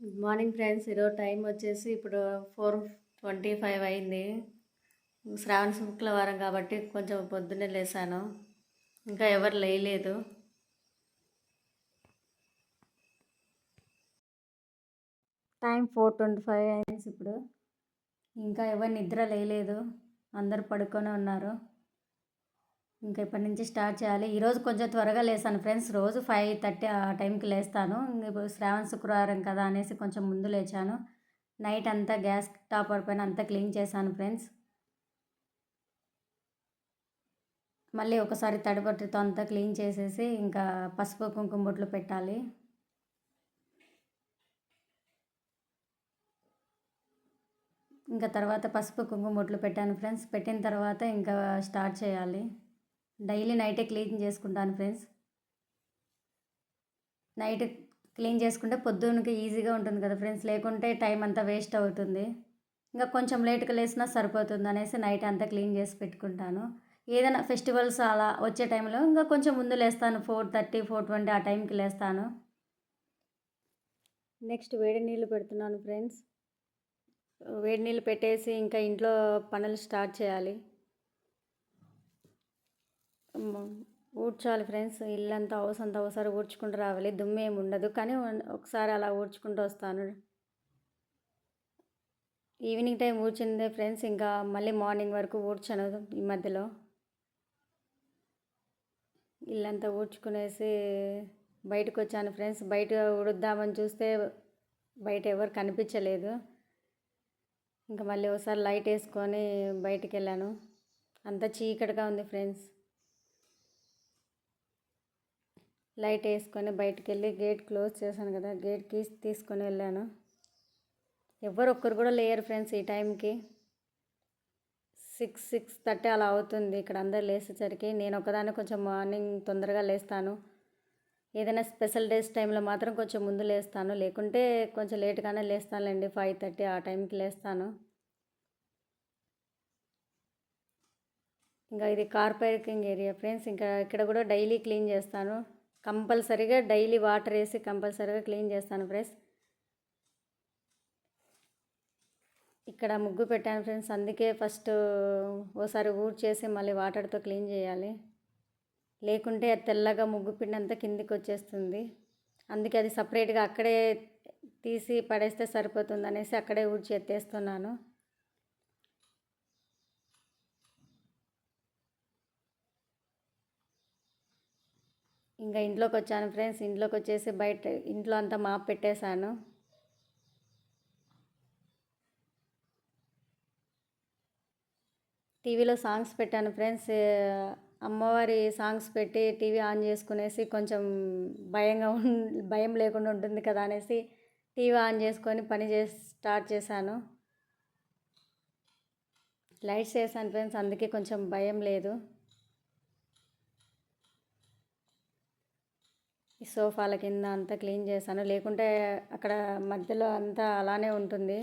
Good morning friends ఈరోజు time వచ్చేసి ఇప్పుడు ఫోర్ ట్వంటీ ఫైవ్ అయింది. శ్రావణ శుక్రవారం కాబట్టి కొంచెం పొద్దున్నే లేసాను. ఇంకా ఎవరు లేయలేదు. టైం ఫోర్ ట్వంటీ ఫైవ్ అయింది ఇప్పుడు. ఇంకా ఎవరు నిద్ర లేయలేదు. అందరు పడుకొని ఉన్నారు. ఇంకా ఇప్పటి నుంచి స్టార్ట్ చేయాలి. ఈరోజు కొంచెం త్వరగా లేసాను ఫ్రెండ్స్. రోజు ఫైవ్ థర్టీ ఆ టైంకి లేస్తాను. ఇప్పుడు శ్రావణ శుక్రవారం కదా అనేసి కొంచెం ముందు లేచాను. నైట్ అంతా గ్యాస్ టాపర్ పైన అంతా క్లీన్ చేశాను ఫ్రెండ్స్. మళ్ళీ ఒకసారి తడిపట్టుతో అంతా క్లీన్ చేసేసి ఇంకా పసుపు కుంకుమ బొట్లు పెట్టాలి. ఇంకా తర్వాత పసుపు కుంకుమ బొట్లు పెట్టాను ఫ్రెండ్స్. పెట్టిన తర్వాత ఇంకా స్టార్ట్ చేయాలి. డైలీ నైటే క్లీన్ చేసుకుంటాను ఫ్రెండ్స్. నైట్ క్లీన్ చేసుకుంటే పొద్దున్నకి ఈజీగా ఉంటుంది కదా ఫ్రెండ్స్. లేకుంటే టైం అంతా వేస్ట్ అవుతుంది. ఇంకా కొంచెం లేట్గా లేసినా సరిపోతుంది అనేసి నైట్ అంతా క్లీన్ చేసి పెట్టుకుంటాను. ఏదైనా ఫెస్టివల్స్ అలా వచ్చే టైంలో ఇంకా కొంచెం ముందు లేస్తాను. ఫోర్ థర్టీ ఫోర్ ట్వంటీ ఆ టైంకి లేస్తాను. నెక్స్ట్ వేడి నీళ్ళు పెడుతున్నాను ఫ్రెండ్స్. వేడి నీళ్ళు పెట్టేసి ఇంకా ఇంట్లో పనులు స్టార్ట్ చేయాలి. ఊడ్చాలి ఫ్రెండ్స్. ఇల్లంతా హౌస్ అంతా ఒకసారి ఊడ్చుకుంటూ రావాలి. దుమ్ము ఉండదు. కానీ ఒకసారి అలా ఊడ్చుకుంటూ వస్తాను. ఈవినింగ్ టైం ఊడ్చిందే ఫ్రెండ్స్. ఇంకా మళ్ళీ మార్నింగ్ వరకు ఊడ్చాను ఈ మధ్యలో. ఇల్లంతా ఊడ్చుకునేసి బయటకు వచ్చాను ఫ్రెండ్స్. బయట ఉడుద్దామని చూస్తే బయట ఎవరు కనిపించలేదు. ఇంకా మళ్ళీ ఒకసారి లైట్ వేసుకొని బయటికి వెళ్ళాను. అంతా చీకటిగా ఉంది ఫ్రెండ్స్. లైట్ వేసుకొని బయటికి వెళ్ళి గేట్ క్లోజ్ చేశాను కదా గేట్ కీస్ తీసుకొని వెళ్ళాను. ఎవరు ఒక్కరు కూడా లేరు ఫ్రెండ్స్ ఈ టైంకి. సిక్స్ సిక్స్ థర్టీ అలా అవుతుంది. ఇక్కడ అందరు లేసేసరికి నేను ఒకదాన్ని కొంచెం మార్నింగ్ తొందరగా లేస్తాను. ఏదైనా స్పెషల్ డేస్ టైంలో మాత్రం కొంచెం ముందు లేస్తాను. లేకుంటే కొంచెం లేట్గానే లేస్తానులేండి ఫైవ్ థర్టీ ఆ టైంకి లేస్తాను. ఇంకా ఇది కార్ పార్కింగ్ ఏరియా ఫ్రెండ్స్. ఇంకా ఇక్కడ కూడా డైలీ క్లీన్ చేస్తాను. కంపల్సరీగా డైలీ వాటర్ వేసి కంపల్సరీగా క్లీన్ చేస్తాను ఫ్రెండ్స్. ఇక్కడ ముగ్గు పెట్టాను ఫ్రెండ్స్. అందుకే ఫస్ట్ ఓసారి ఊడ్చేసి మళ్ళీ వాటర్తో క్లీన్ చేయాలి. లేకుంటే అది తెల్లగా ముగ్గు పిండి అంతా కిందికి వచ్చేస్తుంది. అందుకే అది సపరేట్గా అక్కడే తీసి పడేస్తే సరిపోతుంది అనేసి అక్కడే ఊడ్చి ఎత్తేస్తున్నాను ఇంకా ఇంట్లోకి వచ్చాను ఫ్రెండ్స్. ఇంట్లోకి వచ్చేసి బయట ఇంట్లో అంతా మాప్ పెట్టేశాను. టీవీలో సాంగ్స్ పెట్టాను ఫ్రెండ్స్. అమ్మవారి సాంగ్స్ పెట్టి టీవీ ఆన్ చేసుకునేసి కొంచెం భయంగా భయం లేకుండా ఉంటుంది కదా అనేసి టీవీ ఆన్ చేసుకొని పని చేసి స్టార్ట్ చేశాను. లైట్స్ వేసాను ఫ్రెండ్స్ అందుకే కొంచెం భయం లేదు. సోఫాల కింద అంతా క్లీన్ చేశాను. లేకుంటే అక్కడ మధ్యలో అంతా అలానే ఉంటుంది.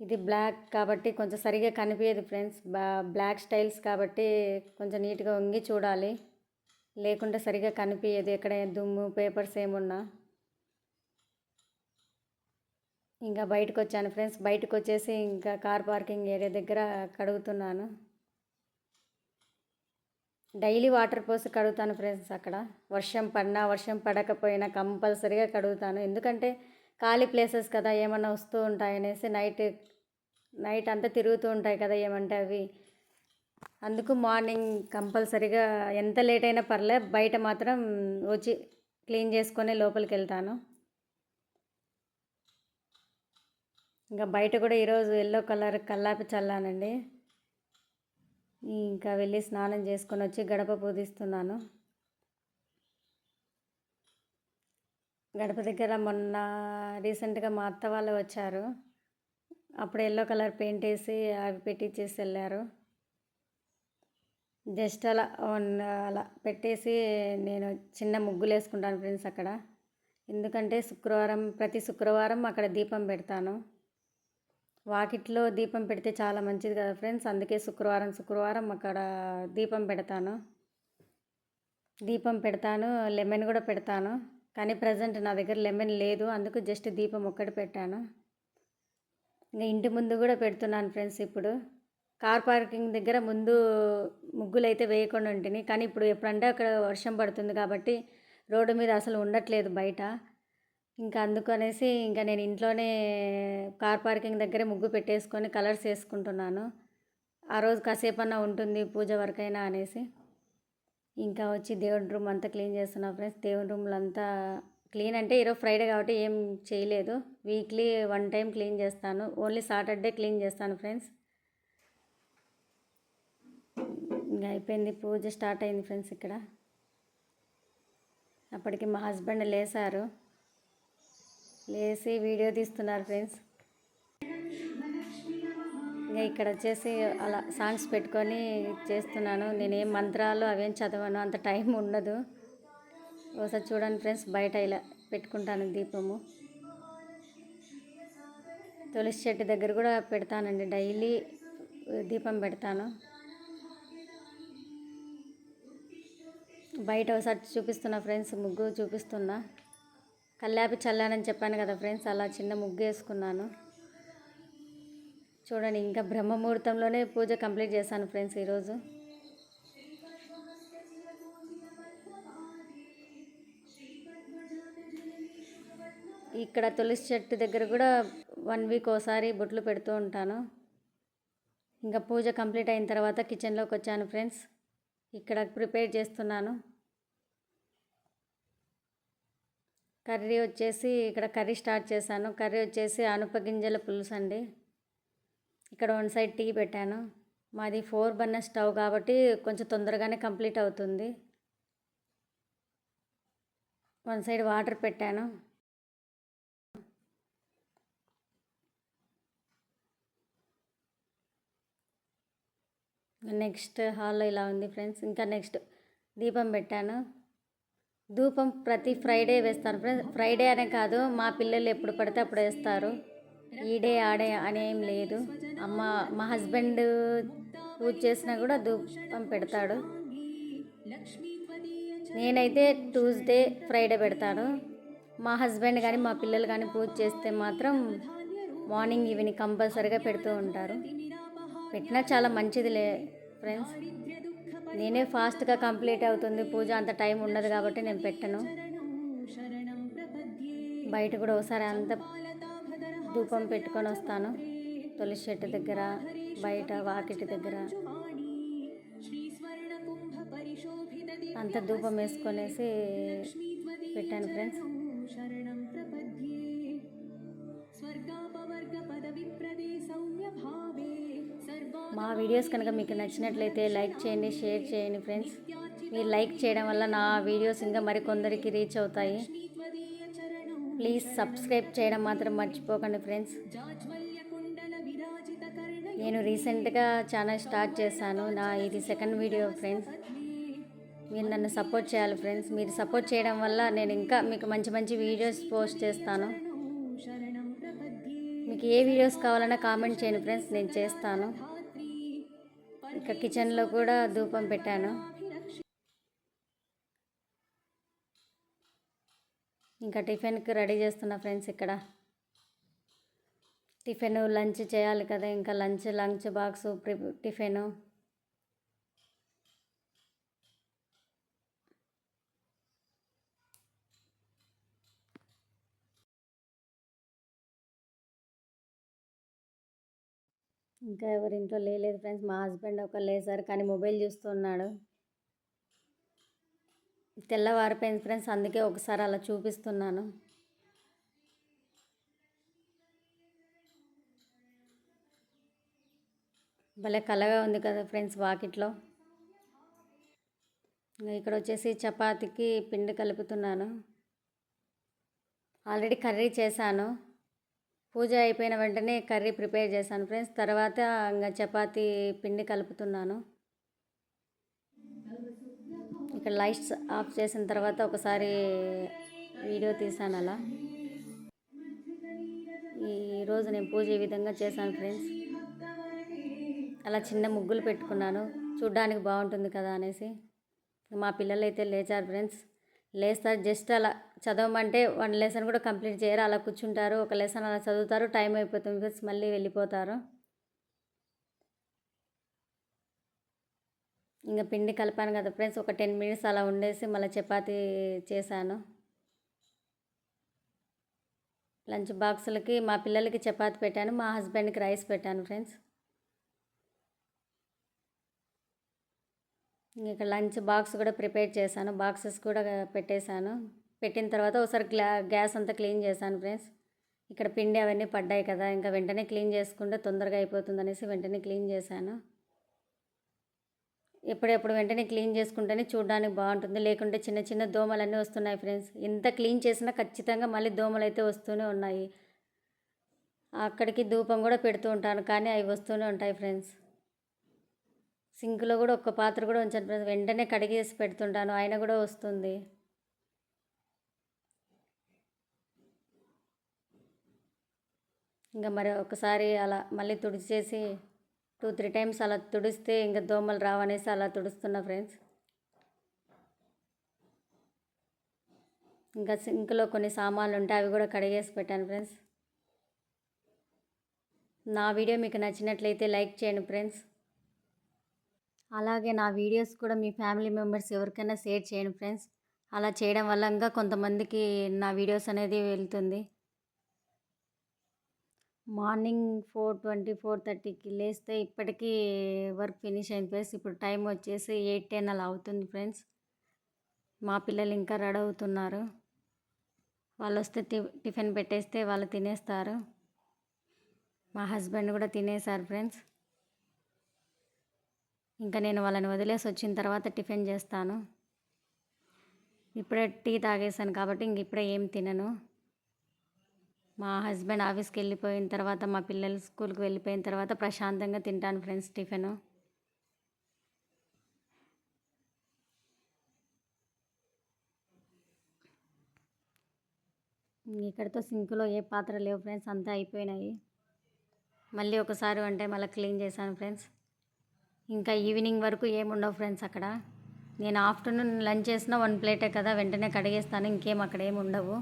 ఇది బ్లాక్ కాబట్టి కొంచెం సరిగా కనిపించదు ఫ్రెండ్స్. బ్లాక్ స్టైల్స్ కాబట్టి కొంచెం నీట్గా వంగి చూడాలి. లేకుంటే సరిగా కనిపించదు ఎక్కడ దుమ్ము పేపర్స్ ఏమున్నా. ఇంకా బయటకు వచ్చాను ఫ్రెండ్స్. బయటకు వచ్చేసి ఇంకా కార్ పార్కింగ్ ఏరియా దగ్గర కడుగుతున్నాను. డైలీ వాటర్ పోసి కడుగుతాను ఫ్రెండ్స్ అక్కడ. వర్షం పడినా వర్షం పడకపోయినా కంపల్సరీగా కడుగుతాను. ఎందుకంటే ఖాళీ ప్లేసెస్ కదా ఏమన్నా వస్తూ ఉంటాయనేసి నైట్ నైట్ అంతా తిరుగుతూ ఉంటాయి కదా ఏమంటే అవి. అందుకు మార్నింగ్ కంపల్సరీగా ఎంత లేట్ అయినా పర్లే బయట మాత్రం వచ్చి క్లీన్ చేసుకొని లోపలికి వెళ్తాను. ఇంకా బయట కూడా ఈరోజు ఎల్లో కలర్ కల్లాపి చల్లానండి. ఇంకా వెళ్ళి స్నానం చేసుకొని వచ్చి గడప పూజిస్తున్నాను. గడప దగ్గర మొన్న రీసెంట్గా మా అత్త వాళ్ళు వచ్చారు. అప్పుడు ఎల్లో కలర్ పెయింట్ వేసి అవి పెట్టించేసి వెళ్ళారు. జస్ట్ అలా అలా పెట్టేసి నేను చిన్న ముగ్గులు వేసుకుంటాను ఫ్రెండ్స్ అక్కడ. ఎందుకంటే శుక్రవారం ప్రతి శుక్రవారం అక్కడ దీపం పెడతాను. వాకిట్లో దీపం పెడితే చాలా మంచిది కదా ఫ్రెండ్స్? అందుకే శుక్రవారం శుక్రవారం అక్కడ దీపం పెడతాను. దీపం పెడతాను లెమన్ కూడా పెడతాను. కానీ ప్రజెంట్ నా దగ్గర లెమన్ లేదు. అందుకు జస్ట్ దీపం ఒక్కటి పెట్టాను. ఇంకా ఇంటి ముందు కూడా పెడుతున్నాను ఫ్రెండ్స్ ఇప్పుడు. కార్ పార్కింగ్ దగ్గర ముందు ముగ్గులు అయితే వేయకుండా ఉంటుంది కానీ ఇప్పుడు ఎప్పుడంటే అక్కడ వర్షం పడుతుంది కాబట్టి రోడ్డు మీద అసలు ఉండట్లేదు బయట. ఇంకా అందుకనేసి ఇంకా నేను ఇంట్లోనే కార్ పార్కింగ్ దగ్గరే ముగ్గు పెట్టేసుకొని కలర్స్ వేసుకుంటున్నాను. ఆ రోజు కాసేపన్నా ఉంటుంది పూజ వరకైనా అనేసి. ఇంకా వచ్చి దేవుడి రూమ్ అంతా క్లీన్ చేస్తున్నా ఫ్రెండ్స్. దేవుడి రూమ్లో అంతా క్లీన్ అంటే ఈరోజు ఫ్రైడే కాబట్టి ఏం చేయలేదు. వీక్లీ వన్ టైం క్లీన్ చేస్తాను. ఓన్లీ సాటర్డే క్లీన్ చేస్తాను ఫ్రెండ్స్. ఇంకా అయిపోయింది. పూజ స్టార్ట్ అయింది ఫ్రెండ్స్ ఇక్కడ. అప్పటికి మా హస్బెండ్ లేసారు. లేచి వీడియో తీస్తున్నారు ఫ్రెండ్స్. ఇంకా ఇక్కడ వచ్చేసి అలా సాంగ్స్ పెట్టుకొని చేస్తున్నాను. నేనేం మంత్రాలు అవేం చదవను అంత టైం ఉండదు. ఒకసారి చూడండి ఫ్రెండ్స్ బయట ఇలా పెట్టుకుంటాను దీపము. తులసి చెట్టు దగ్గర కూడా పెడతానండి డైలీ దీపం పెడతాను. బయట ఒకసారి చూపిస్తున్నా ఫ్రెండ్స్ ముగ్గు చూపిస్తున్నా. కల్లాపి చల్లానని చెప్పాను కదా ఫ్రెండ్స్ అలా చిన్న ముగ్గు వేసుకున్నాను చూడండి ఇంకా బ్రహ్మముహూర్తంలోనే పూజ కంప్లీట్ చేశాను ఫ్రెండ్స్ ఈరోజు. ఇక్కడ తులసి చెట్టు దగ్గర కూడా వన్ వీక్ ఒకసారి బొట్లు పెడుతూ ఉంటాను. ఇంకా పూజ కంప్లీట్ అయిన తర్వాత కిచెన్లోకి వచ్చాను ఫ్రెండ్స్. ఇక్కడ ప్రిపేర్ చేస్తున్నాను. కర్రీ వచ్చేసి ఇక్కడ కర్రీ స్టార్ట్ చేశాను. కర్రీ వచ్చేసి అనుప గింజల పులుసు అండి. ఇక్కడ వన్ సైడ్ టీ పెట్టాను. మాది ఫోర్ బర్నర్ స్టవ్ కాబట్టి కొంచెం తొందరగానే కంప్లీట్ అవుతుంది. వన్ సైడ్ వాటర్ పెట్టాను. నెక్స్ట్ హాల్లో ఇలా ఉంది ఫ్రెండ్స్. ఇంకా నెక్స్ట్ దీపం పెట్టాను. ధూపం ప్రతి ఫ్రైడే వేస్తాను ఫ్రైడే అనే కాదు మా పిల్లలు ఎప్పుడు పడితే అప్పుడు వేస్తారు. ఈడే ఆడే అనేం లేదు. అమ్మ మా హస్బెండ్ పూజ చేసినా కూడా ధూపం పెడతాడు. నేనైతే ట్యూస్డే ఫ్రైడే పెడతాను. మా హస్బెండ్ కానీ మా పిల్లలు కానీ పూజ చేస్తే మాత్రం మార్నింగ్ ఈవినింగ్ కంపల్సరీగా పెడుతూ ఉంటారు. పెట్టినా చాలా మంచిదిలే ఫ్రెండ్స్. నేనే ఫాస్ట్గా కంప్లీట్ అవుతుంది. పూజ అంత టైం ఉండదు కాబట్టి నేను పెట్టను. బయట కూడా ఒకసారి అంత ధూపం పెట్టుకొని వస్తాను. తులసి చెట్టు దగ్గర బయట వాకిటి దగ్గర. అంత ధూపం వేసుకొనేసి పెట్టాను ఫ్రెండ్స్ మా వీడియోస్ కనుక మీకు నచ్చినట్లయితే లైక్ చేయండి షేర్ చేయండి ఫ్రెండ్స్. మీరు లైక్ చేయడం వల్ల నా వీడియోస్ ఇంకా మరికొందరికి రీచ్ అవుతాయి. ప్లీజ్ సబ్స్క్రైబ్ చేయడం మాత్రం మర్చిపోకండి ఫ్రెండ్స్. నేను రీసెంట్గా ఛానల్ స్టార్ట్ చేశాను. నా ఇది సెకండ్ వీడియో ఫ్రెండ్స్. మీరు నన్ను సపోర్ట్ చేయాలి ఫ్రెండ్స్. మీరు సపోర్ట్ చేయడం వల్ల నేను ఇంకా మీకు మంచి మంచి వీడియోస్ పోస్ట్ చేస్తాను. మీకు ఏ వీడియోస్ కావాలన్నా కామెంట్ చేయండి ఫ్రెండ్స్. నేను చేస్తాను. ఇక కిచెన్లో కూడా ధూపం పెట్టాను. ఇంకా టిఫిన్కి రెడీ చేస్తున్నా ఫ్రెండ్స్ ఇక్కడ. టిఫిన్ లంచ్ చేయాలి కదా ఇంకా లంచ్ లంచ్ బాక్స్ ప్రి టిఫిన్. ఇంకా ఎవరి ఇంట్లో లేదు ఫ్రెండ్స్. మా హస్బెండ్ ఒక లేసారు కానీ మొబైల్ చూస్తున్నాడు. తెల్లవారిపోయింది ఫ్రెండ్స్. అందుకే ఒకసారి అలా చూపిస్తున్నాను. భలే కలగా ఉంది కదా ఫ్రెండ్స్ వాకిట్లో. ఇక్కడ వచ్చేసి చపాతీకి పిండి కలుపుతున్నాను. ఆల్రెడీ కర్రీ చేశాను. పూజ అయిపోయిన వెంటనే కర్రీ ప్రిపేర్ చేశాను ఫ్రెండ్స్. తర్వాత ఇంకా చపాతీ పిండి కలుపుతున్నాను. ఇక్కడ లైట్స్ ఆఫ్ చేసిన తర్వాత ఒకసారి వీడియో తీసాను అలా. ఈరోజు నేను పూజ ఈ విధంగా చేశాను ఫ్రెండ్స్. అలా చిన్న ముగ్గులు పెట్టుకున్నాను. చూడ్డానికి బాగుంటుంది కదా అనేసి. మా పిల్లలు అయితే లేచారు ఫ్రెండ్స్. లేస్తారు జస్ట్ అలా చదవమంటే వన్ లెసన్ కూడా కంప్లీట్ చేయరు. అలా కూర్చుంటారు ఒక లెసన్ అలా చదువుతారు టైం అయిపోతుంది. ఫ్రెండ్స్ మళ్ళీ వెళ్ళిపోతారు. ఇంకా పిండి కలిపాను కదా ఫ్రెండ్స్ ఒక టెన్ మినిట్స్ అలా ఉండేసి మళ్ళీ చపాతీ చేశాను. లంచ్ బాక్సులకి మా పిల్లలకి చపాతి పెట్టాను మా హస్బెండ్కి రైస్ పెట్టాను ఫ్రెండ్స్. ఇంకా లంచ్ బాక్స్ కూడా ప్రిపేర్ చేశాను. బాక్సెస్ కూడా పెట్టేశాను. పెట్టిన తర్వాత ఒకసారి గ్లా గ్యాస్ అంతా క్లీన్ చేశాను ఫ్రెండ్స్. ఇక్కడ పిండి అవన్నీ పడ్డాయి కదా ఇంకా వెంటనే క్లీన్ చేసుకుంటే తొందరగా అయిపోతుంది అనేసి వెంటనే క్లీన్ చేశాను. ఎప్పుడెప్పుడు వెంటనే క్లీన్ చేసుకుంటేనే చూడడానికి బాగుంటుంది. లేకుంటే చిన్న చిన్న దోమలన్నీ వస్తున్నాయి ఫ్రెండ్స్. ఎంత క్లీన్ చేసినా ఖచ్చితంగా మళ్ళీ దోమలు అయితే వస్తూనే ఉన్నాయి. అక్కడికి ధూపం కూడా పెడుతూ ఉంటాను కానీ అవి వస్తూనే ఉంటాయి ఫ్రెండ్స్. సింక్లో కూడా ఒక్క పాత్ర కూడా ఉంచాను ఫ్రెండ్స్ వెంటనే కడిగేసి పెడుతుంటాను. ఆయన కూడా వస్తుంది. ఇంకా మరి ఒకసారి అలా మళ్ళీ తుడిచేసి టూ త్రీ టైమ్స్ అలా తుడిస్తే ఇంకా దోమలు రావనేసి అలా తుడుస్తున్నా ఫ్రెండ్స్. ఇంకా సింక్లో కొన్ని సామాన్లు ఉంటాయి అవి కూడా కడిగేసి పెట్టాను ఫ్రెండ్స్. నా వీడియో మీకు నచ్చినట్లయితే లైక్ చేయండి ఫ్రెండ్స్. అలాగే నా వీడియోస్ కూడా మీ ఫ్యామిలీ మెంబర్స్ ఎవరికైనా షేర్ చేయండి ఫ్రెండ్స్. అలా చేయడం వల్ల ఇంకా కొంతమందికి నా వీడియోస్ అనేది వెళ్తుంది. మార్నింగ్ ఫోర్ ట్వంటీ ఫోర్ థర్టీకి లేస్తే ఇప్పటికీ వర్క్ ఫినిష్ అయిన ఫ్రెండ్స్ ఇప్పుడు టైం వచ్చేసి ఎయిట్ టెన్ అలా అవుతుంది ఫ్రెండ్స్. మా పిల్లలు ఇంకా రెడీ అవుతున్నారు. వాళ్ళు వస్తే టిఫిన్ పెట్టేస్తే వాళ్ళు తినేస్తారు. మా హస్బెండ్ కూడా తినేసారు ఫ్రెండ్స్. ఇంకా నేను వాళ్ళని వదిలేసి వచ్చిన తర్వాత టిఫిన్ చేస్తాను. ఇప్పుడే టీ తాగేసాను కాబట్టి ఇంక ఇప్పుడే ఏం తినను. మా హస్బెండ్ ఆఫీస్కి వెళ్ళిపోయిన తర్వాత మా పిల్లలు స్కూల్కి వెళ్ళిపోయిన తర్వాత ప్రశాంతంగా తింటాను ఫ్రెండ్స్ టిఫిన్. ఇక్కడితో సింక్లో ఏ పాత్ర లేవు ఫ్రెండ్స్ అంతా అయిపోయినాయి. మళ్ళీ ఒకసారి అంటే మళ్ళీ క్లీన్ చేశాను ఫ్రెండ్స్. ఇంకా ఈవినింగ్ వరకు ఏముండవు ఫ్రెండ్స్ అక్కడ. నేను ఆఫ్టర్నూన్ లంచ్ చేసిన వన్ ప్లేటే కదా వెంటనే కడిగేస్తాను ఇంకేం అక్కడ ఏమి ఉండవు.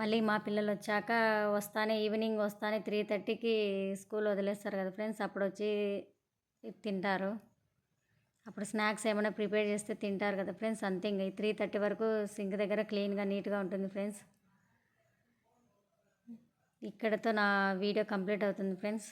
మళ్ళీ మా పిల్లలు వచ్చాక వస్తానే ఈవినింగ్ వస్తానే త్రీ థర్టీకి స్కూల్ వదిలేస్తారు కదా ఫ్రెండ్స్ అప్పుడు వచ్చి తింటారు. అప్పుడు స్నాక్స్ ఏమైనా ప్రిపేర్ చేస్తే తింటారు కదా ఫ్రెండ్స్ అంతే ఇంకా త్రీ థర్టీ వరకు సింక్ దగ్గర క్లీన్గా నీట్గా ఉంటుంది ఫ్రెండ్స్. ఇక్కడతో నా వీడియో కంప్లీట్ అవుతుంది ఫ్రెండ్స్.